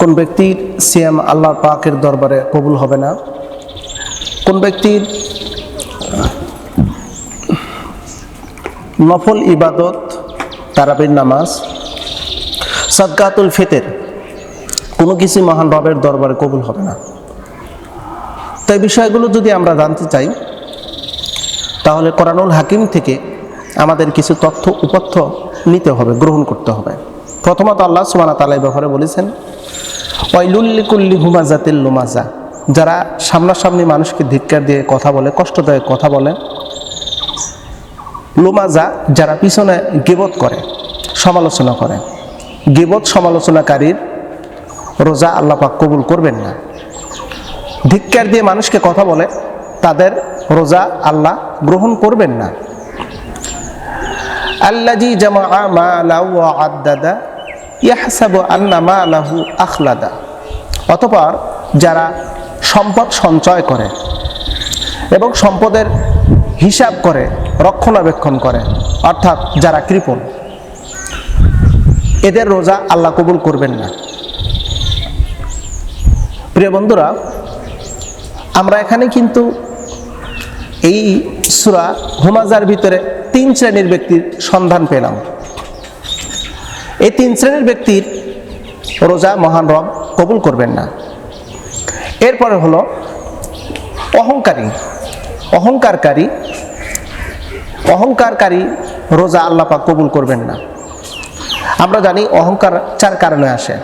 কোন ব্যক্তির সিয়াম আল্লাহ পাকের দরবারে কবুল হবে না? কোন ব্যক্তির নফল ইবাদত, তারাবির নামাজ, সদকাতুল ফিতের, কোনো কিছু মহান রবের দরবারে কবুল হবে না? তো এই বিষয়গুলো যদি আমরা জানতে চাই, তাহলে কোরআনুল হাকিম থেকে আমাদের কিছু তথ্য উপথ্য নিতে হবে, গ্রহণ করতে হবে। প্রথমত আল্লাহ সুবানা তালাই ব্যাপারে বলেছেন ওয়াইলুল্লিকুল্লি হুমাজাতিল লুমাজা। যারা সামনাসামনি মানুষকে ধিক্কার দিয়ে কথা বলে, কষ্টদায়ক কথা বলে, লুমাজা যারা পিছনে গিবত করে, সমালোচনা করে। গিবত সমালোচনাকারীর রোজা আল্লাহ পাক কবুল করবেন না। ধিক্কার দিয়ে মানুষকে কথা বলে, তাদের রোজা আল্লাহ গ্রহণ করবেন না। আল্লাজি জামা আদাদা ইয়াহসাবু আন্না মা লাহু আখলাদা। অতপর যারা সম্পদ সঞ্চয় করে এবং সম্পদের হিসাব করে, রক্ষণাবেক্ষণ করে, অর্থাৎ যারা কৃপণ, এদের রোজা আল্লাহ কবুল করবেন না। প্রিয় বন্ধুরা, আমরা এখানে কিন্তু এই সুরা হুমাজার ভিতরে তিন শ্রেণির ব্যক্তির সন্ধান পেলাম। এই তিন শ্রেণির ব্যক্তির রোজা মহান রব কবুল করবেন না। এরপরে হলো অহংকারী। অহংকারকারী অহংকারকারী রোজা আল্লাপা কবুল করবেন না। আমরা জানি অহংকার চার কারণে আসে।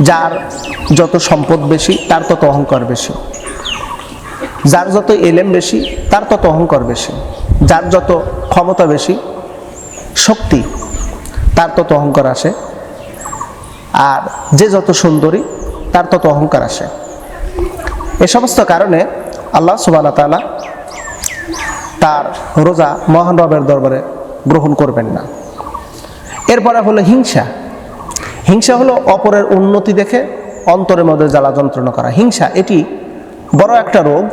যার যত সম্পদ বেশি, তার তত অহংকার বেশি। যার যত এলেম বেশি, তার তত অহংকার বেশি। যার যত ক্ষমতা বেশি, শক্তি তার তত অহংকার আসে। আর যে যত সুন্দরী, তার তত অহংকার আসে। এ সমস্ত কারণে আল্লাহ সুবাহ তালা তার রোজা মহান রবের দরবারে গ্রহণ করবেন না। এরপরে হলো হিংসা। হিংসা হলো অপরের উন্নতি দেখে অন্তরের মধ্যে জ্বালা যন্ত্রণা করা। হিংসা, এটি বড় একটা রোগ।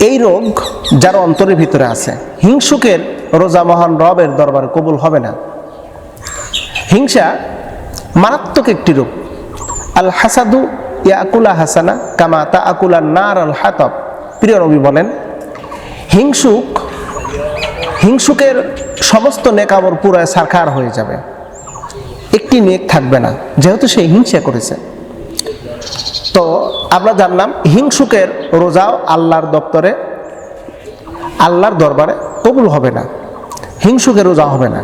এই রোগ যার অন্তরের ভিতরে আছে। হিংসুকের রোজা মহান রবের দরবারে কবুল হবে না। হিংসা মারাত্মক একটি রূপ। আল হাসাদু ইয়াকুলা হাসানা কামা তা আকুলা নার আল হাতব। প্রিয় নবী বলেন, হিংসুক, হিংসুকের সমস্ত নেকাবর পুরায় সারখার হয়ে যাবে। একটি নেক থাকবে না, যেহেতু সে হিংসা করেছে। তো আমরা জানলাম হিংসুকের রোজাও আল্লাহর দপ্তরে, আল্লাহর দরবারে কবুল হবে না। হিংসুকের রোজা হবে না।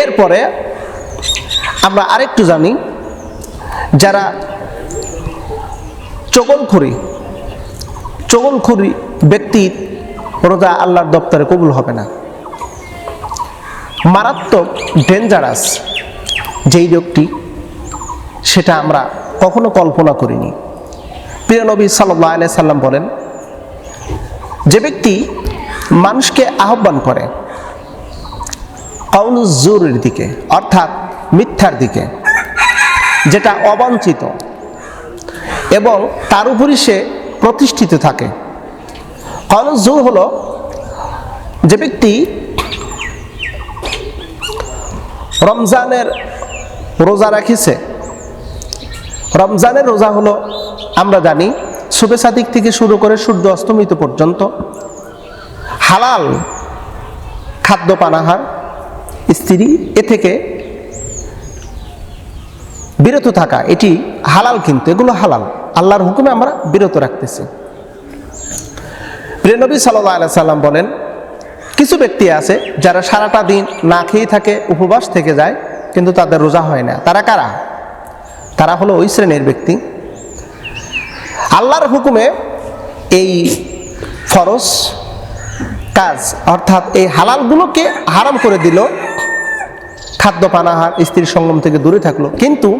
এরপরে আমরা আরেকটু জানি, যারা চগলখুরি চগলখুরি ব্যক্তির রোজা আল্লাহর দপ্তরে কবুল হবে না। মারাত্মক ডেঞ্জারাস যেই রোগটি সেটা আমরা কখনো কল্পনা করিনি। প্রিয় নবী সাল্লাহ সাল্লাম বলেন, যে ব্যক্তি মানুষকে আহ্বান করে কৌলুজুরের দিকে, অর্থাৎ মিথ্যার দিকে, যেটা অবাঞ্ছিত এবং তার উপরই সে প্রতিষ্ঠিত থাকে। কলজুর হল যে ব্যক্তি রমজানের রোজা রাখিছে। রমজানের রোজা হলো, আমরা জানি শুভে সাদিক থেকে শুরু করে সূর্য অস্তমিত পর্যন্ত হালাল খাদ্য পানাহার স্ত্রী, এ থেকে বিরত থাকা, এটি হালাল কিন্তু, এগুলো হালাল। আল্লাহর হুকুমে আমরা বিরত রাখতেছি। প্রিয়নবী সাল্লাহ সাল্লাম বলেন, কিছু ব্যক্তি আছে যারা সারাটা দিন না খেয়ে থাকে, উপবাস থেকে যায়, কিন্তু তাদের রোজা হয় না। তারা কারা? তারা হলো ওই শ্রেণির ব্যক্তি। আল্লাহর হুকুমে এই ফরজ কাজ, অর্থাৎ এই হালালগুলোকে হারাম করে দিল খাদ্য পানাহার, স্ত্রীর সঙ্গম থেকে দূরে থাকল। কিন্তু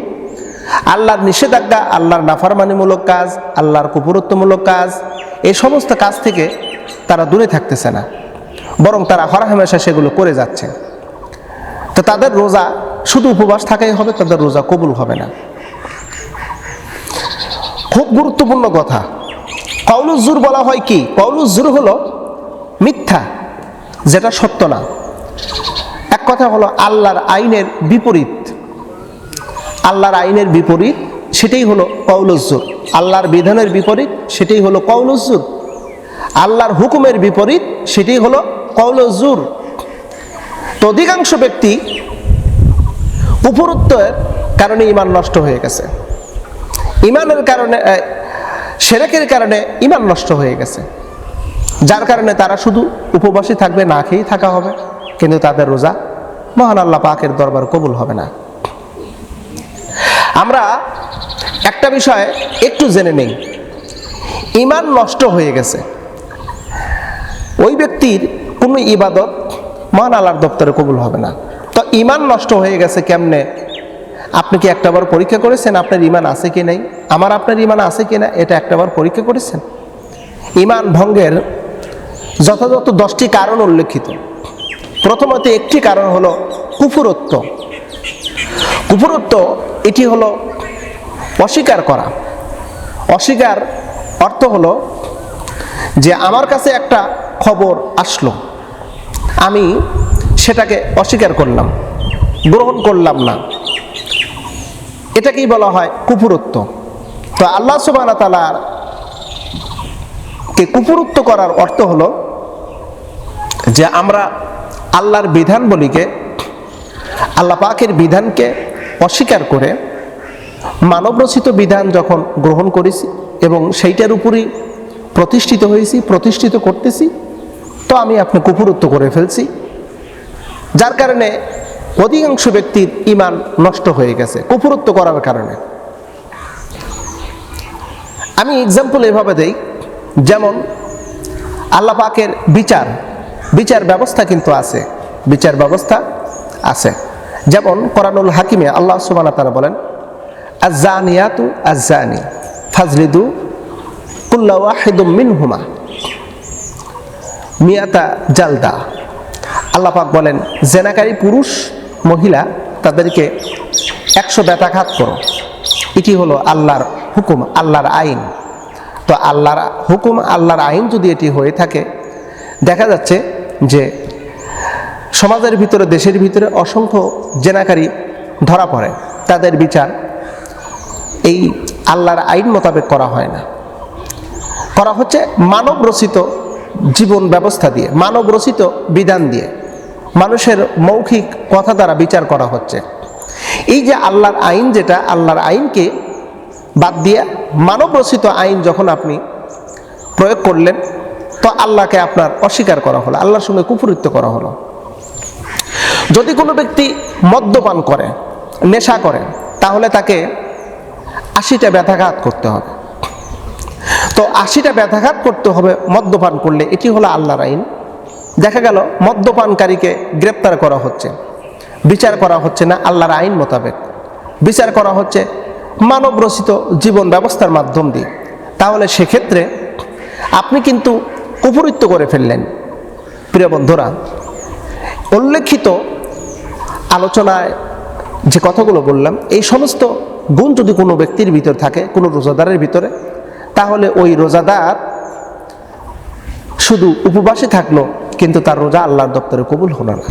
আল্লাহর নিষেধাজ্ঞা, আল্লাহর নাফারমানিমূলক কাজ, আল্লাহর কুপুরত্বমূলক কাজ এই সমস্ত কাজ থেকে তারা দূরে থাকতেছে না। বরং তারা হরহামেশা সেগুলো করে যাচ্ছে। তো তাদের রোজা শুধু উপবাস থাকাই হবে, তাদের রোজা কবুল হবে না। খুব গুরুত্বপূর্ণ কথা। কৌলুজুর বলা হয় কি? কৌলুজুর হলো মিথ্যা, যেটা সত্য না। কথা হলো আল্লাহর আইনের বিপরীত। আল্লাহর আইনের বিপরীত, সেটাই হলো কৌলজ্জুর আল্লাহর বিধানের বিপরীত, সেটাই হলো কৌলজ্জুর আল্লাহর হুকুমের বিপরীত, সেটাই হলো কৌলজ্জুর তো অধিকাংশ ব্যক্তি উপরত্বের কারণে ইমান নষ্ট হয়ে গেছে। ইমানের কারণে সেরেকের কারণে ইমান নষ্ট হয়ে গেছে। যার কারণে তারা শুধু উপবাসী থাকবে, না খেয়েই থাকা হবে, কিন্তু তাদের রোজা মহান আল্লাহ পাকের দরবার কবুল হবে না। আমরা একটা বিষয় একটু জেনে নেই। ইমান নষ্ট হয়ে গেছে। ওই ব্যক্তির কোনো ইবাদত মহান আল্লাহর দপ্তরে কবুল হবে না। তো ইমান নষ্ট হয়ে গেছে কেমনে? আপনি কি একটাবার পরীক্ষা করেছেন আপনার ইমান আছে কি নাই? আমার আপনার ইমান আছে কি না? এটা একটাবার পরীক্ষা করেছেন? ইমান ভঙ্গের যথাযথ দশটি কারণ উল্লেখিত। প্রথমত একটি কারণ হলো কুফুরত্ব। কুফুরত্ব এটি হলো অস্বীকার করা। অস্বীকার অর্থ হলো যে আমার কাছে একটা খবর আসলো। আমি সেটাকে অস্বীকার করলাম, গ্রহণ করলাম না। এটাকেই বলা হয় কুপুরত্ব তো আল্লাহ সুবাহ কে কুপুরত্ব করার অর্থ হলো যে আমরা আল্লাহর বিধানবলীকে, আল্লাহ পাকের বিধানকে অস্বীকার করে মানবরচিত বিধান যখন গ্রহণ করেছি এবং সেইটার উপরই প্রতিষ্ঠিত হয়েছি, প্রতিষ্ঠিত করতেছি, তো আমি আপনি কুপুরত্ব করে ফেলছি, যার কারণে অধিকাংশ ব্যক্তির ইমান নষ্ট হয়ে গেছে কুপুরত্ব করার কারণে। আমি এক্সাম্পল এভাবে দেই, যেমন আল্লাহ পাকের বিচার বিচার ব্যবস্থা কিন্তু আছে। বিচার ব্যবস্থা আছে। যেমন কোরআনুল হাকিমে আল্লাহ সুবানা তারা বলেন আজানিয়াতু আজানি ফাজলিদু কুল্লা মিন হুমা মিয়াতা জালদা। আল্লাহ পাক বলেন, জেনাকারী পুরুষ, মহিলা, তাদেরকে একশো ব্যথাঘাত করো। এটি হলো আল্লাহর হুকুম, আল্লাহর আইন। তো আল্লাহর হুকুম, আল্লাহর আইন যদি এটি হয়ে থাকে, দেখা যাচ্ছে যে সমাজের ভিতরে, দেশের ভিতরে অসংখ্য জেনাকারী ধরা পড়ে। তাদের বিচার এই আল্লাহর আইন মোতাবেক করা হয় না। করা হচ্ছে মানব রচিত জীবন ব্যবস্থা দিয়ে মানব রচিত বিধান দিয়ে। মানুষের মৌখিক কথা দ্বারা বিচার করা হচ্ছে। এই যে আল্লাহর আইন যেটা, আল্লাহর আইনকে বাদ দিয়ে মানব রচিত আইন যখন আপনি প্রয়োগ করলেন তো আল্লাহকে আপনার অস্বীকার করা হলো, আল্লাহর সঙ্গে কুপুরিত্ব করা হলো। যদি কোনো ব্যক্তি মদ্যপান করে, নেশা করে, তাহলে তাকে আশিটা ব্যথাঘাত করতে হবে। তো আশিটা ব্যথাঘাত করতে হবে মদ্যপান করলে, এটি হলো আল্লাহর আইন। দেখা গেল, মদ্যপানকারীকে গ্রেপ্তার করা হচ্ছে। বিচার করা হচ্ছে না আল্লাহর আইন মোতাবেক। বিচার করা হচ্ছে মানব রচিত জীবন ব্যবস্থার মাধ্যম দিয়ে। তাহলে সেক্ষেত্রে আপনি কিন্তু কুপুরিত্ব করে ফেললেন। প্রিয় বন্ধুরা, উল্লেখিত আলোচনায় যে কথাগুলো বললাম, এই সমস্ত গুণ যদি কোনো ব্যক্তির ভিতর থাকে, কোনো রোজাদারের ভিতরে, তাহলে ওই রোজাদার শুধু উপবাসে থাকল, কিন্তু তার রোজা আল্লাহর দপ্তরে কবুল হলো না।